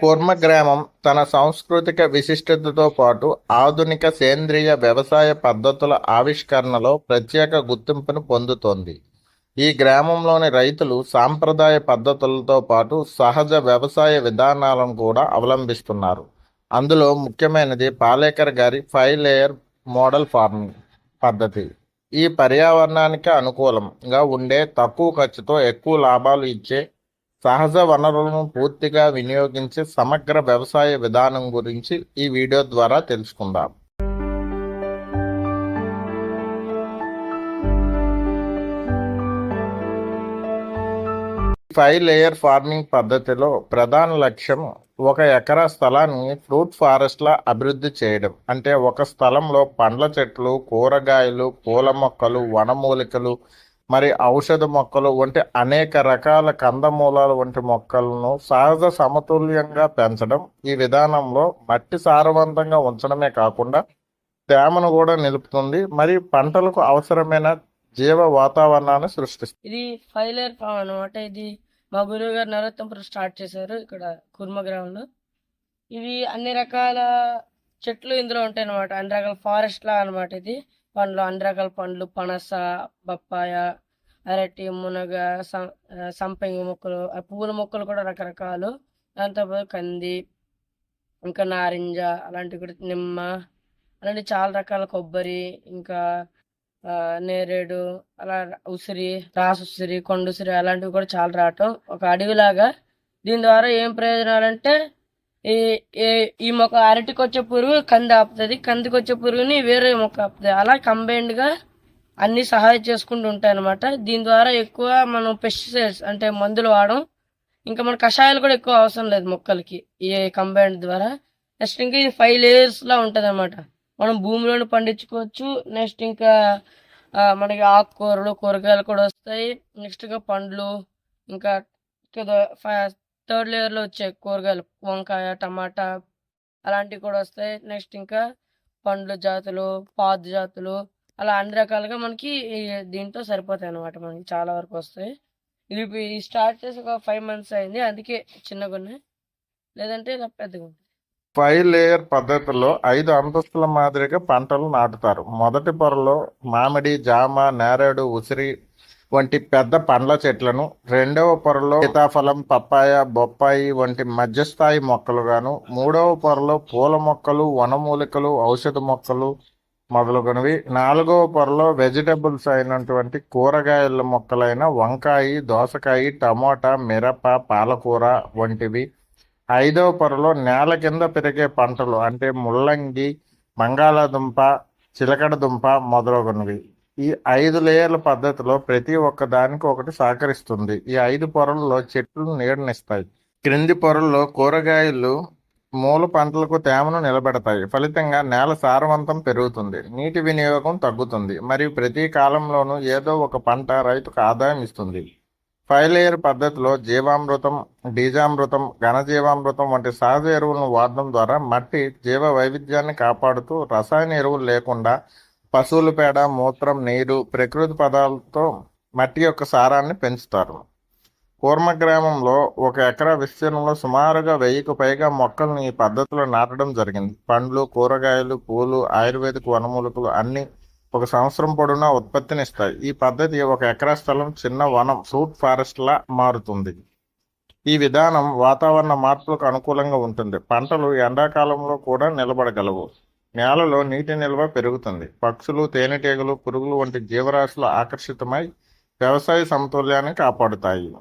కూర్మ గ్రామం తన సాంస్కృతిక విశిష్టతతో పాటు ఆధునిక సేంద్రియ వ్యవసాయ పద్ధతుల ఆవిష్కరణలో ప్రత్యేక గుర్తింపును పొందుతోంది. ఈ గ్రామంలోని రైతులు సాంప్రదాయ పద్ధతులతో పాటు సహజ వ్యవసాయ విధానాలను కూడా అవలంబిస్తున్నారు. అందులో ముఖ్యమైనది పాలేకర్ గారి ఫైవ్ లేయర్ మోడల్ ఫార్మింగ్ పద్ధతి. ఈ పర్యావరణానికి అనుకూలంగా ఉండే తక్కువ ఖర్చుతో ఎక్కువ లాభాలు ఇచ్చే సహజ వనరులను పూర్తిగా వినియోగించే సమగ్ర వ్యవసాయ విధానం గురించి ఈ వీడియో ద్వారా తెలుసుకుందాం. ఫైవ్ లేయర్ ఫార్మింగ్ పద్ధతిలో ప్రధాన లక్ష్యం ఒక ఎకరా స్థలాన్ని ఫ్రూట్ ఫారెస్ట్లా అభివృద్ధి చేయడం. అంటే ఒక స్థలంలో పండ్ల చెట్లు కూరగాయలు పూల మొక్కలు వనమూలికలు మరి ఔషధ మొక్కలు వంటి అనేక రకాల కందమూలాలు వంటి మొక్కలను సహజ సమతుల్యంగా పెంచడం ఈ విధానంలో మట్టి సారవంతంగా ఉంచడమే కాకుండా తేమను కూడా నిలుపుతుంది. మరి పంటలకు అవసరమైన జీవ వాతావరణాన్ని సృష్టిస్తుంది. ఇది ఫైవ్ లేయర్ ఫామ్ అనమాట ఇది మా గురువు గారు నరోత్తంపురం స్టార్ట్ చేశారు ఇక్కడ కుర్మ గ్రామంలో ఇవి అన్ని రకాల చెట్లు ఇందులో ఉంటాయి అనమాట అన్ని రకాల ఫారెస్ట్ లా అనమాట ఇది. పండ్లు అన్ని రకాల పండ్లు పనస బొప్పాయ అరటి మునగ సం- సంపంగి మొక్కలు ఆ పువ్వుల మొక్కలు కూడా రకరకాలు. దాంతోపాటు కంది ఇంకా నారింజ అలాంటివి కూడా నిమ్మ అలాంటి చాలా రకాల కొబ్బరి ఇంకా నేరేడు అలా ఉసిరి రాసు ఉసిరి కొండ ఉసిరి అలాంటివి కూడా చాలా రావటం. ఒక అడవిలాగా దీని ద్వారా ఏం ప్రయోజనాలు అంటే ఈ ఈ- మొక్క అరటికి వచ్చే పురుగు కంది ఆపుతుంది. కందికి వచ్చే పురుగుని వేరే మొక్క ఆపుతుంది. అలా కంబైన్డ్గా అన్ని సహాయం చేసుకుంటూ ఉంటాయి అనమాట దీని ద్వారా ఎక్కువ మనం పెస్టిసైడ్స్ అంటే మందులు వాడడం ఇంకా మన కషాయాలు కూడా ఎక్కువ అవసరం లేదు మొక్కలకి ఈ కంబైండ్ ద్వారా. నెక్స్ట్ ఇంకా ఇది ఫైవ్ లేయర్స్లా ఉంటుంది అనమాట మనం భూమిలోనే పండించుకోవచ్చు. నెక్స్ట్ ఇంకా మనకి ఆకుకూరలు కూరగాయలు కూడా వస్తాయి. నెక్స్ట్ ఇంకా పండ్లు ఇంకా థర్డ్ లేయర్లో వచ్చే కూరగాయలు వంకాయ టమాటా అలాంటివి కూడా వస్తాయి. నెక్స్ట్ ఇంకా పండ్లు జాతులు పాదు జాతులు అలా అన్ని రకాలుగా మనకి దీంతో సరిపోతాయి అన్నమాట మనకి చాలా వరకు వస్తాయి. ఇది ఇప్పుడు స్టార్ట్ చేసి ఒక ఫైవ్ మంత్స్ అయింది. అందుకే చిన్నగా ఉన్నాయి. లేదంటే ఇలా పెద్దగా ఉంటాయి ఫైవ్ లేయర్ పద్ధతిలో ఐదు అంతస్తుల మాదిరిగా పంటలు నాటుతారు. మొదటి పొరలో మామిడి జామ నేరేడు ఉసిరి వంటి పెద్ద పండ్ల చెట్లను రెండవ పొరలో సీతాఫలం పప్పాయ బొప్పాయి వంటి మధ్యస్థాయి మొక్కలుగాను మూడవ పొరలో పూల మొక్కలు వనమూలికలు ఔషధ మొక్కలు మొదలుగునవి నాలుగవ పొరలో వెజిటబుల్స్ అయినటువంటి కూరగాయల మొక్కలైన వంకాయ దోసకాయ టమోటా మిరప పాలకూర వంటివి. ఐదవ పొరలో నేల కింద పెరిగే పంటలు అంటే ముల్లంగి బంగాళాదుంప చిలకడ దుంప మొదలగునవి. ఈ ఐదు లేయర్ల పద్ధతిలో ప్రతి ఒక్క దానికి ఒకటి సహకరిస్తుంది. ఈ ఐదు పొరల్లో చెట్లు నీడనిస్తాయి. క్రింది పొరల్లో కూరగాయలు మూల పంటలకు తేమను నిలబెడతాయి. ఫలితంగా నేల సారవంతం పెరుగుతుంది. నీటి వినియోగం తగ్గుతుంది. మరియు ప్రతి కాలంలోనూ ఏదో ఒక పంట రైతుకు ఆదాయం ఇస్తుంది. ఫైవ్ లేయర్ పద్ధతిలో జీవామృతం బీజామృతం ఘనజీవామృతం వంటి సహజ ఎరువులను వాడడం ద్వారా మట్టి జీవ వైవిధ్యాన్ని కాపాడుతూ రసాయన ఎరువులు లేకుండా పశువుల పేడ మూత్రం నీరు ప్రకృతి పదాలతో మట్టి యొక్క సారాన్ని పెంచుతారు. కూర్మ గ్రామంలో ఒక ఎకరా విస్తీర్ణంలో సుమారుగా వెయ్యికి పైగా మొక్కలను ఈ పద్ధతిలో నాటడం జరిగింది. పండ్లు కూరగాయలు పూలు ఆయుర్వేదిక వనమూలికలు అన్ని ఒక సంవత్సరం పొడవునా ఉత్పత్తినిస్తాయి ఈ పద్ధతి ఒక ఎకరా స్థలం చిన్న వనం ఫ్రూట్ ఫారెస్ట్లా మారుతుంది. ఈ విధానం వాతావరణ మార్పులకు అనుకూలంగా ఉంటుంది. పంటలు ఎండాకాలంలో కూడా నిలబడగలవు. నేలలో నీటి నిల్వ పెరుగుతుంది. పక్షులు తేనెటీగలు పురుగులు వంటి జీవరాశులు ఆకర్షితమై వ్యవసాయ సమతుల్యాన్ని కాపాడుతాయి.